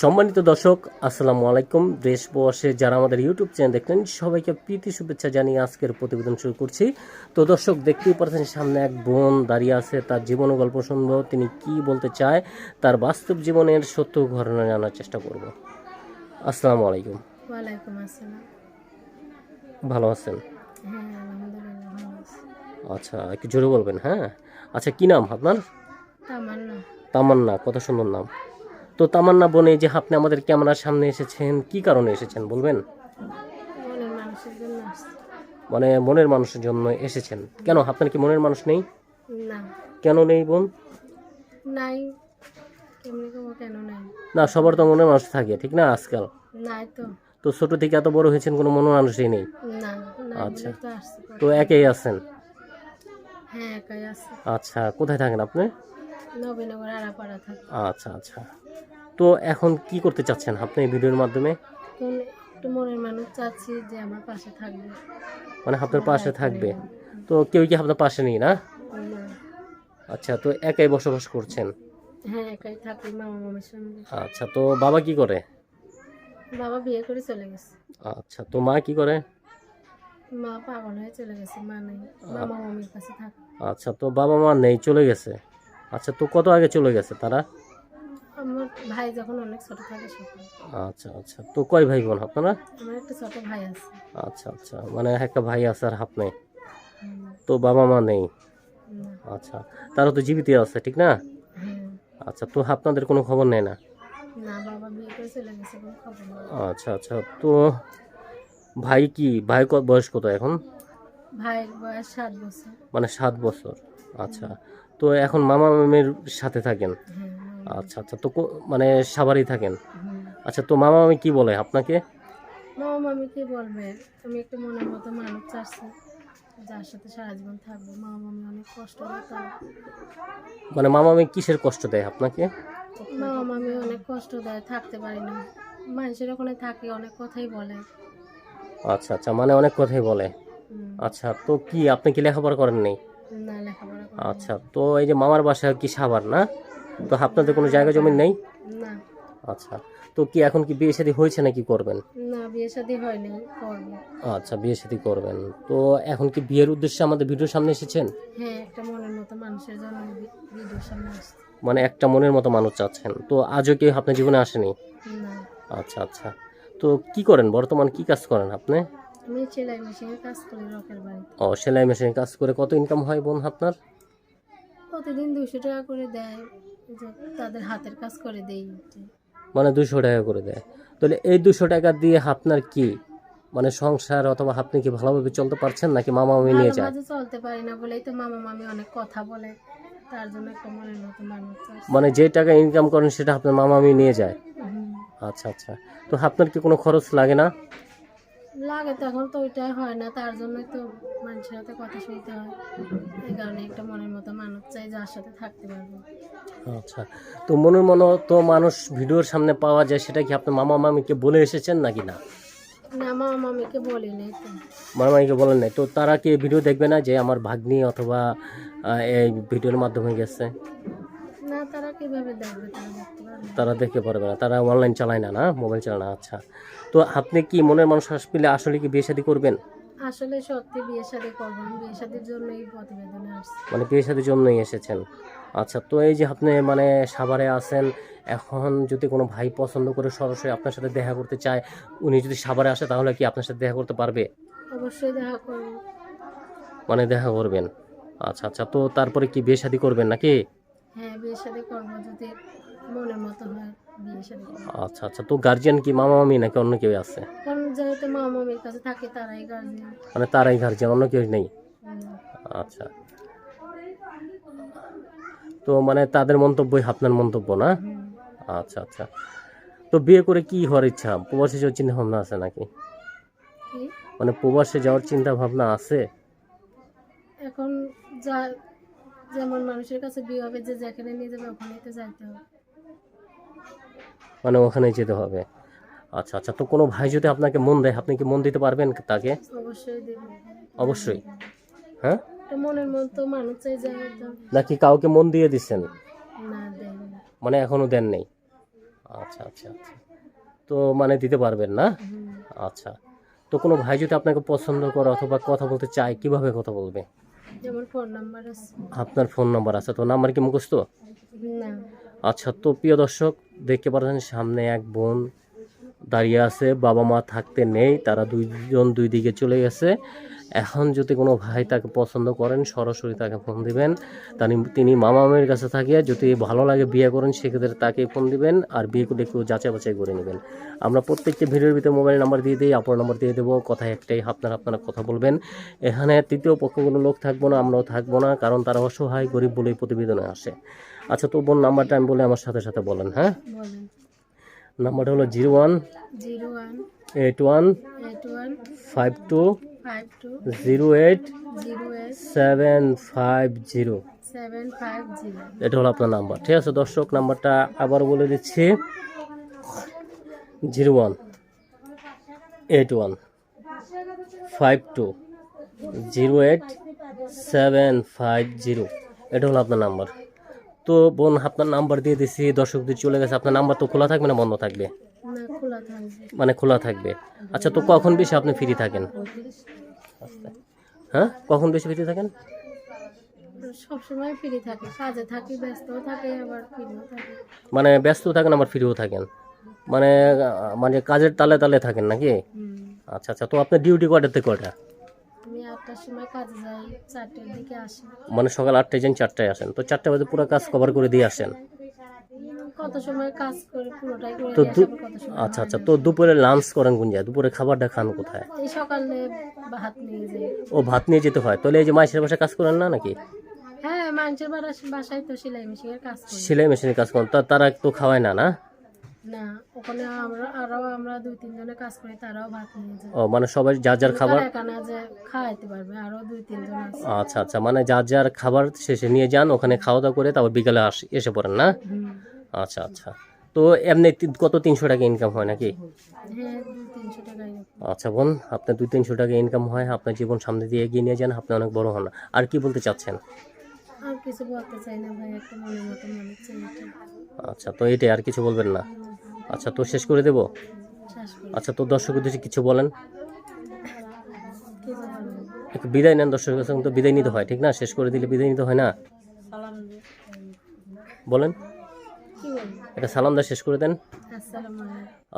সম্মানিত দর্শক আসসালামু আলাইকুম। দেশ প্রবাসে যারা আমাদের ইউটিউব চ্যানেল দেখলেন সবাইকে প্রীতি শুভেচ্ছা জানিয়ে আজকের প্রতিবেদন শুরু করছি। তো দর্শক দেখতেই পাচ্ছেন সামনে এক বোন দাঁড়িয়ে আছে তার জীবন গল্প শুনব তিনি কি বলতে চায় তার বাস্তব জীবনের সত্য ঘটনা জানার চেষ্টা করব। আসসালামু আলাইকুম। ওয়ালাইকুম আসসালাম। ভালো আছেন? হ্যাঁ আচ্ছা একটু জোরে বলবেন হ্যাঁ? আচ্ছা কি নাম আপনার? তামান্না। তামান্না কত সুন্দর নাম। তো তামান্না বনে যে আপনি আমাদের ক্যামেরার সামনে এসেছেন কি কারণে এসেছেন বলবেন? মানে মনের মানুষের জন্য এসেছেন। কেন? আপনার কি মনের মানুষ নেই? কেন নেই বোন? নাই। না সবার তো মনের মানুষ থাকে ঠিক না আজকাল? তো। ছোট থেকে এত বড় হয়েছেন কোনো মনের মানুষই নেই? আচ্ছা। তো একেই আছেন? হ্যাঁ আচ্ছা কোথায় থাকেন আপনি? নবীনগর আড়াপাড়া থাকে। আচ্ছা আচ্ছা। তো এখন কি করতে চাচ্ছেন আপনি এই ভিডিওর মাধ্যমে? কোন একটু মনের মানুষ চাচ্ছি যে আমার পাশে থাকবে। মানে আপনার পাশে থাকবে। তো কেউ কি আপনার পাশে নেই না? না। আচ্ছা তো একাই বসবাস করছেন? হ্যাঁ একাই থাকি মামা মামির সঙ্গে। আচ্ছা তো বাবা কি করে? বাবা বিয়ে করে চলে গেছে। আচ্ছা তো মা কি করে? মা পাগল হয়ে চলে গেছে মা নাই। মামা মামির কাছে থাকে। আচ্ছা তো বাবা মা নেই চলে গেছে? আচ্ছা তো কত আগে চলে গেছে তারা? আমার ভাই যখন অনেক ছোট থাকে আচ্ছা আচ্ছা। তো কয় ভাই বোন? আপনারা? আমার একটা ছোট ভাই আছে। আচ্ছা আচ্ছা। মানে একটা ভাই আছে আর হাত নেই তো বাবা মা নেই? আচ্ছা তারা তো জীবিত আছে ঠিক না? আচ্ছা তো আপনাদের কোনো খবর নেই না? আচ্ছা আচ্ছা। তো ভাই কি ভাই বয়স কত এখন? ভাইয়ের বয়স সাত বছর। মানে সাত বছর। আচ্ছা। তো এখন মামা মামির সাথে থাকেন। আচ্ছা আচ্ছা তো মানে সাভারেই থাকেন। আচ্ছা তো মামা মামি কি বলে আপনাকে? মামা মামি কি বলবে? আমি একটু মনের মতো মানুষ চাচ্ছি যার সাথে সারা জীবন থাকব। মামা মামি অনেক কষ্ট তার মানে মামা মামি কিসের কষ্ট দেয় আপনাকে? মামা মামি অনেক কষ্ট দেয় থাকতে পারি না। মানুষের ওখানে থাকে অনেক কথাই বলে। আচ্ছা আচ্ছা মানে অনেক কথাই বলে। আচ্ছা তো কি আপনি কি লেখাপড়া করেন নেই আচ্ছা তো এই যে মামার বাসা কি সাভার না? তো আপনাদের কোনো জায়গা জমি নেই? না। আচ্ছা তো কি এখন কি বিয়ে শাদী হয়েছে নাকি করবেন? না বিয়ে শাদি হয়নি করব। আচ্ছা বিয়ে শাদী করবেন। তো এখন কি বিয়ের উদ্দেশ্যে আমাদের ভিডিওর সামনে এসেছেন? হ্যাঁ একটা মনের মতো মানুষের জন্য ভিডিওর সামনে মানে একটা মনের মতো মানুষ চাচ্ছেন তো আজও কেউ আপনার জীবনে আসেনি? না। আচ্ছা আচ্ছা। তো কি করেন? বর্তমান কি কাজ করেন আপনি? আমি সেলাই মেশিনে কাজ করি রকের বাড়িতে। ও সেলাই মেশিনে কাজ করে কত ইনকাম হয় বোন আপনার? প্রতিদিন দুশো টাকা করে দেয় যে তাদের হাতের কাজ করে দেই। মানে দুশো টাকা করে দেয়। তাহলে এই দুশো টাকা দিয়ে আপনার কি? মানে সংসার অথবা আপনি কি ভালোভাবে চলতে পারছেন নাকি মামা মামি নিয়ে যায় মাঝে চলতে পারি না বলেই তো মামা মামি অনেক কথা বলে তার জন্য একটা মনের মতো মানুষ। মানে যে টাকা ইনকাম করেন সেটা আপনার মামা মামি নিয়ে যায়? আচ্ছা আচ্ছা। তো আপনার কি কোনো খরচ লাগে না? লাগে তখন তো ওইটাই হয় না। তার জন্যই তো মানুষের সাথে কথা শুনতে হয়। এই কারণে একটা মনের মতো মানুষ চাই যার সাথে থাকতে পারব। আচ্ছা। তো মনের মনে তো মানুষ ভিডিওর সামনে পাওয়া যায় সেটা কি আপনার মামা মামিকে বলে এসেছেন নাকি না? না মামা মামিকে বলি নাই তো। মামা মামিকে বলেন নাই। তো তারা কি ভিডিও দেখবে না যে আমার ভাগ্নি অথবা এই ভিডিওর মাধ্যমে গেছে? না তারা কীভাবে দেখবে? তারা দেখতে পারবে না। তারা অনলাইন চালায় না না? মোবাইল চালায় না? আচ্ছা। তো আপনি কি মনের মানুষ আসলে আসলে কি বিয়ে শাদী করবেন? আসলে সত্যি বিয়ে শাদী করব বিয়ে শাদীর জন্যই প্রতিবেদনে আসছি। মানে বিয়ে শাদীর জন্যই এসেছেন। আচ্ছা তো এই যে আপনি মানে সাভারে আছেন এখন যদি কোনো ভাই পছন্দ করে সরাসরি আপনার সাথে দেখা করতে চায় উনি যদি সাভারে আসে তাহলে কি আপনার সাথে দেখা করতে পারবে? অবশ্যই দেখা করব। মানে দেখা করবেন। আচ্ছা আচ্ছা। তো তারপরে কি বিয়ে শাদী করবেন নাকি? হ্যাঁ করব যদি মনের মতো হয় আচ্ছা আচ্ছা তো গার্জিয়ান কি মামা মামি নাকি অন্য কেউ আছে? কারণ যেহেতু মা মামির কাছে থাকে তারাই গার্জিয়ান মানে তারাই গার্জিয়ান অন্য কেউ নেই? আচ্ছা। তো মানে তাদের মন্তব্যই আপনার মন্তব্য না? আচ্ছা আচ্ছা। তো বিয়ে করে কি হওয়ার ইচ্ছা? প্রবাসী যাওয়ার চিন্তা ভাবনা আছে নাকি? মানে প্রবাসে যাওয়ার চিন্তা ভাবনা আছে? এখন যা যেমন মানুষের কাছে বিয়ে হবে যে যেখানে নিয়ে যাবে ওখানেই তো যাইতে হবে। মানে ওখানে যেতে হবে। আচ্ছা আচ্ছা তো কোনো ভাই যদি আপনাকে মন দেয় আপনি কি মন দিতে পারবেন তাকে? অবশ্যই দেবে। অবশ্যই। হ্যাঁ? মনের মতো মানুষ চাই যায় নাকি কাউকে মন দিয়ে দিচ্ছেন? না মানে এখনও দেন নেই? আচ্ছা আচ্ছা আচ্ছা। তো মানে দিতে পারবেন না? আচ্ছা। তো কোনো ভাই যদি আপনাকে পছন্দ করে অথবা কথা বলতে চায় কীভাবে কথা বলবে? যেমন ফোন নাম্বার আছে। আপনার ফোন নাম্বার আছে তো নাম্বার কি মুখস্থ? না। আচ্ছা তো প্রিয় দর্শক দেখতে পাচ্ছেন সামনে এক বোন দাঁড়িয়ে আছে বাবা মা থাকতে নেই তারা দুইজন দুই দিকে চলে গেছে। এখন যদি কোনো ভাই তাকে পছন্দ করেন সরাসরি তাকে ফোন দিবেন। তানি- তিনি মামা মামির কাছে থাকিয়ে যদি ভালো লাগে বিয়ে করেন সেক্ষেত্রে তাকে ফোন দিবেন আর বিয়ে করলে একটু যাচাই বাছাই করে নেবেন। আমরা প্রত্যেকটি ভিডিওর ভিতরে মোবাইল নাম্বার দিয়ে দিই আপনার নাম্বার দিয়ে দেবো কথা একটাই আপনারা আপনারা কথা বলবেন। এখানে তৃতীয় পক্ষ কোনো লোক থাকব না আমরাও থাকব না কারণ তারা অসহায় গরিব বলেই প্রতিবেদনে আসে। আচ্ছা তো বোন নাম্বারটা আমি বলে আমার সাথে সাথে বলেন হ্যাঁ? নাম্বারটা হলো zero one zero one eight one eight one five two zero eight seven five zero এটা হলো আপনার নাম্বার ঠিক আছে? দর্শক নাম্বারটা আবার বলে দিচ্ছি। Zero one eight one five two zero eight seven five zero. এটা হলো আপনার নাম্বার। তো বোন আপনার নাম্বার দিয়ে দিছি। দর্শকদের চলে গেছে। আপনার নাম্বার তো খোলা থাকবে না বন্ধ থাকবে? মানে খোলা থাকবে। আচ্ছা তো কখন বেশি আপনি ফ্রি থাকেন? হ্যাঁ? কখন বেশি ফ্রি থাকেন? সবসময় ফ্রি থাকে। কাজে থাকি ব্যস্তও থাকে আবার ফ্রিও থাকে। মানে ব্যস্ত থাকেন আবার ফ্রিও থাকেন। মানে মানে কাজের তালে তালে থাকেন নাকি। আচ্ছা আচ্ছা তো আপনার ডিউটি দিকে আসি। মানে সকাল আটটায় যান চারটায় আসেন। তো চারটা বাজে পুরো কাজ কভার করে দিয়ে আসেন। কত সময় কাজ করে পুরোটাই করে তো দু- আচ্ছা আচ্ছা। তো দুপুরে লাঞ্চ করেন কোন জায়গায়? দুপুরে খাবারটা খান কোথায়? এই সকালে ভাত নিয়ে যাই ও ভাত নিয়ে যেতে হয়। তাহলে এই যে মাইসের বাসায় কাজ করেন না নাকি? হ্যাঁ মানুষের বাসা- বাসায় তো সেলাই মেশিনের কাজ করি। সেলাই মেশিনের কাজ করেন। তা তারা তো খাওয়ায় না না? না ওখানে আমরা আরও আমরা দুই তিনজনে কাজ করি তারাও ভাত নিয়ে যায়। ও মানে সবাই যার যার খাবার একা না যে খাওয়াইতে পারবে আরও দুই তিনজন আছে। আচ্ছা আচ্ছা। মানে যার যার খাবার শেষে নিয়ে যান ওখানে খাওয়া দাওয়া করে তারপর বিকালে আস এসে পড়েন না? হুম। আচ্ছা আচ্ছা। তো এমনি কত তিনশো টাকা ইনকাম হয় নাকি? হ্যাঁ আচ্ছা বোন আপনার দুই তিনশো টাকা ইনকাম হয় আপনার জীবন সামনে দিয়ে এগিয়ে নিয়ে যান আপনি অনেক বড় হন। আর কি বলতে চাচ্ছেন? আর কিছু বলতে চাই না ভাই একটা মনের মতো আচ্ছা তো এটাই আর কিছু বলবেন না? আচ্ছা তো শেষ করে দেবো? আচ্ছা তো দর্শক উদ্দেশ্যে কিছু বলেন? একটু বিদায় নেন দর্শকের কাছে তো বিদায় নিতে হয় ঠিক না? শেষ করে দিলে বিদায় নিতে হয় না? বলেন। একটা সালাম দা শেষ করে দেন।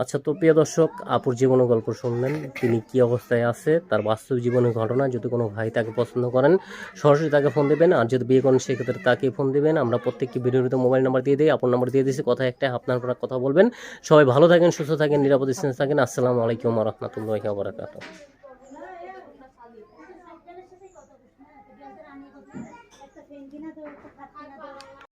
আচ্ছা তো প্রিয় দর্শক আপুর জীবনের গল্প শুনলেন। তিনি কি অবস্থায় আছে তার বাস্তব জীবনের ঘটনা যদি কোনো ভাই তাকে পছন্দ করেন সরাসরি তাকে ফোন দেবেন। আর যদি বিয়ে করেন সেক্ষেত্রে তাকে ফোন দেবেন। আমরা প্রত্যেকটি ভিডিওতে মোবাইল নাম্বার দিয়ে দিই। আপনার নাম্বার দিয়ে দিয়েছি কথা একটা আপনার কথা বলবেন। সবাই ভালো থাকেন সুস্থ থাকেন নিরাপদ থাকেন। আসসালামু আলাইকুম রহমতুল্লাহ বারাকাতুহ।